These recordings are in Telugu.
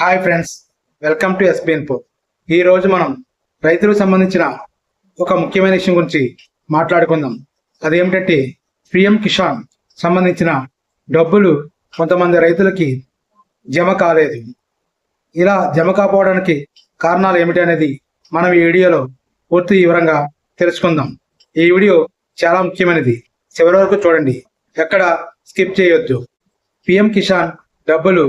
Hi friends welcome to SBN పో ఈరోజు మనం రైతులకు సంబంధించిన ఒక ముఖ్యమైన విషయం గురించి మాట్లాడుకుందాం. అదేమిటంటే పిఎం కిసాన్ సంబంధించిన డబ్బులు కొంతమంది రైతులకి జమ కాలేదు. ఇలా జమ కాకపోవడానికి కారణాలు ఏమిటి అనేది మనం ఈ వీడియోలో పూర్తి వివరంగా తెలుసుకుందాం. ఈ వీడియో చాలా ముఖ్యమైనది. చివరి వరకు చూడండి. ఎక్కడ స్కిప్ చేయొద్దు. పిఎం కిసాన్ డబ్బులు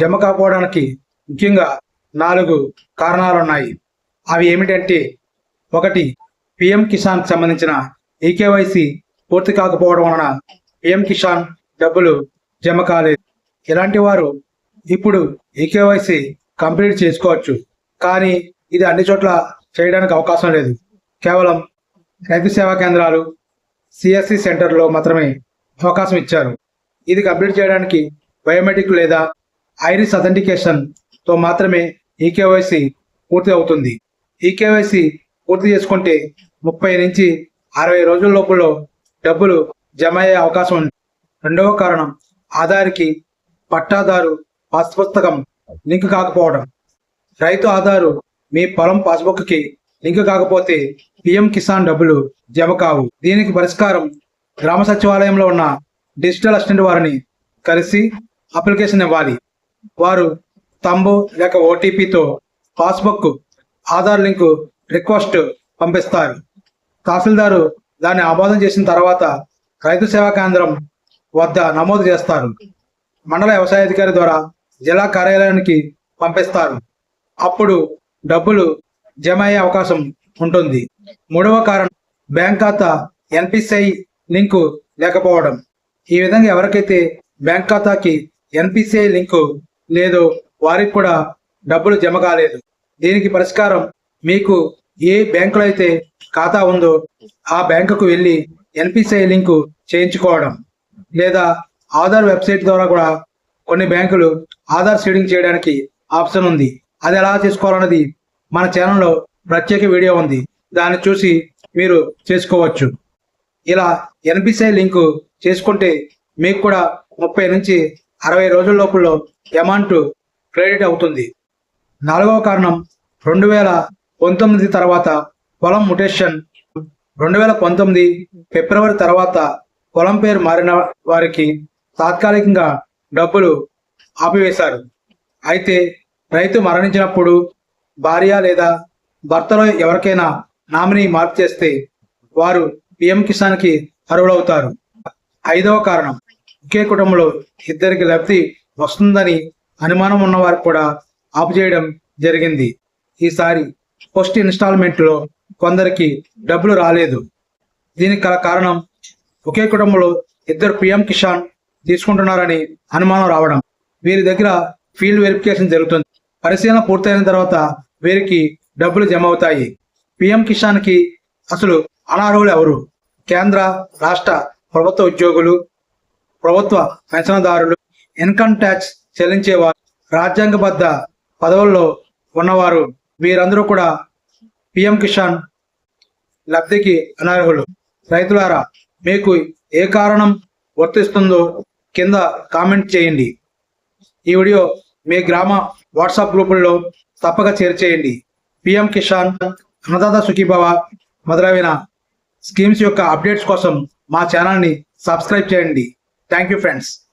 జమ కాకపోవడానికి ముఖ్యంగా నాలుగు కారణాలు ఉన్నాయి అవి ఏమిటంటే ఒకటి పిఎం కిసాన్ సంబంధించిన ఈకేవైసీ పూర్తి కాకపోవడం వలన పిఎం కిసాన్ డబ్బులు జమ కాలేదు. ఇలాంటి వారు ఇప్పుడు ఈకేవైసీ కంప్లీట్ చేసుకోవచ్చు. కానీ ఇది అన్ని చోట్ల చేయడానికి అవకాశం లేదు. కేవలం రైతు సేవా కేంద్రాలు సిఎస్సి సెంటర్లో మాత్రమే అవకాశం ఇచ్చారు. ఇది కంప్లీట్ చేయడానికి బయోమెట్రిక్ లేదా ఐరిస్ అథెంటికేషన్తో మాత్రమే ఈకేవైసీ పూర్తి అవుతుంది. ఈకేవైసీ పూర్తి చేసుకుంటే ముప్పై నుంచి అరవై రోజుల లోపల డబ్బులు జమ అయ్యే అవకాశం ఉంది. రెండవ కారణం ఆధార్కి పట్టాదారు పాస్ పుస్తకం లింక్ కాకపోవడం. రైతు ఆధారు మీ పొలం పాస్బుక్కి లింక్ కాకపోతే పిఎం కిసాన్ డబ్బులు జమ కావు. దీనికి పరిష్కారం గ్రామ సచివాలయంలో ఉన్న డిజిటల్ అసిస్టెంట్ వారిని కలిసి అప్లికేషన్ ఇవ్వాలి. వారు తంబు లేక ఓటీపీతో పాస్బుక్ ఆధార్ లింకు రిక్వెస్ట్ పంపిస్తారు. తహసీల్దారు దాన్ని ఆమోదం చేసిన తర్వాత రైతు సేవా కేంద్రం వద్ద నమోదు చేస్తారు. మండల వ్యవసాయ అధికారి ద్వారా జిల్లా కార్యాలయానికి పంపిస్తారు. అప్పుడు డబ్బులు జమ అయ్యే అవకాశం ఉంటుంది. మూడవ కారణం బ్యాంక్ ఖాతా ఎన్పిసిఐ లింకు లేకపోవడం. ఈ విధంగా ఎవరికైతే బ్యాంక్ ఖాతాకి ఎన్పిసిఐ లింకు లేదో వారికి కూడా డబ్బులు జమ కాలేదు. దీనికి పరిష్కారం మీకు ఏ బ్యాంకులో అయితే ఖాతా ఉందో ఆ బ్యాంకుకు వెళ్ళి ఎన్పిసిఐ లింకు చేయించుకోవడం. లేదా ఆధార్ వెబ్సైట్ ద్వారా కూడా కొన్ని బ్యాంకులు ఆధార్ సీడింగ్ చేయడానికి ఆప్షన్ ఉంది. అది ఎలా చేసుకోవాలన్నది మన ఛానల్లో ప్రత్యేక వీడియో ఉంది. దాన్ని చూసి మీరు చేసుకోవచ్చు. ఇలా ఎన్పిసిఐ లింకు చేసుకుంటే మీకు కూడా ముప్పై నుంచి అరవై రోజుల లోపల అమౌంట్ క్రెడిట్ అవుతుంది. నాలుగవ కారణం రెండు వేల పంతొమ్మిది తర్వాత పొలం ముటేషన్ రెండు వేల పంతొమ్మిది ఫిబ్రవరి తర్వాత పొలం పేరు మారిన వారికి తాత్కాలికంగా డబ్బులు ఆపివేశారు. అయితే రైతు మరణించినప్పుడు భార్య లేదా భర్తలో ఎవరికైనా నామినీ మార్పు చేస్తే వారు పిఎం కిసాన్కి అర్హులవుతారు. ఐదవ కారణం ఒకే కుటుంబంలో ఇద్దరికి లబ్ధి వస్తుందని అనుమానం ఉన్న వారికి కూడా ఆపుచేయడం జరిగింది. ఈసారి పోస్ట్ ఇన్స్టాల్మెంట్లో కొందరికి డబ్బులు రాలేదు. దీనికి గల కారణం ఒకే కుటుంబంలో ఇద్దరు పిఎం కిసాన్ తీసుకుంటున్నారని అనుమానం రావడం. వీరి దగ్గర ఫీల్డ్ వెరిఫికేషన్ జరుగుతుంది. పరిశీలన పూర్తయిన తర్వాత వీరికి డబ్బులు జమ అవుతాయి. పిఎం కిసాన్కి అసలు అనార్హులు ఎవరు? కేంద్ర రాష్ట్ర ప్రభుత్వ ఉద్యోగులు ప్రభుత్వ పెన్షన్దారులు ఇన్కమ్ ట్యాక్స్ చెల్లించేవారు రాజ్యాంగబద్ధ పదవుల్లో ఉన్నవారు వీరందరూ కూడా పిఎం కిసాన్ లబ్ధికి అనర్హులు. రైతులారా మీకు ఏ కారణం వర్తిస్తుందో కింద కామెంట్ చేయండి. ఈ వీడియో మీ గ్రామ వాట్సాప్ గ్రూపుల్లో తప్పక షేర్ చేయండి. పిఎం కిసాన్ అన్నదాత సుఖీభవ మొదలైన స్కీమ్స్ యొక్క అప్డేట్స్ కోసం మా ఛానల్ని సబ్స్క్రైబ్ చేయండి. Thank you, friends.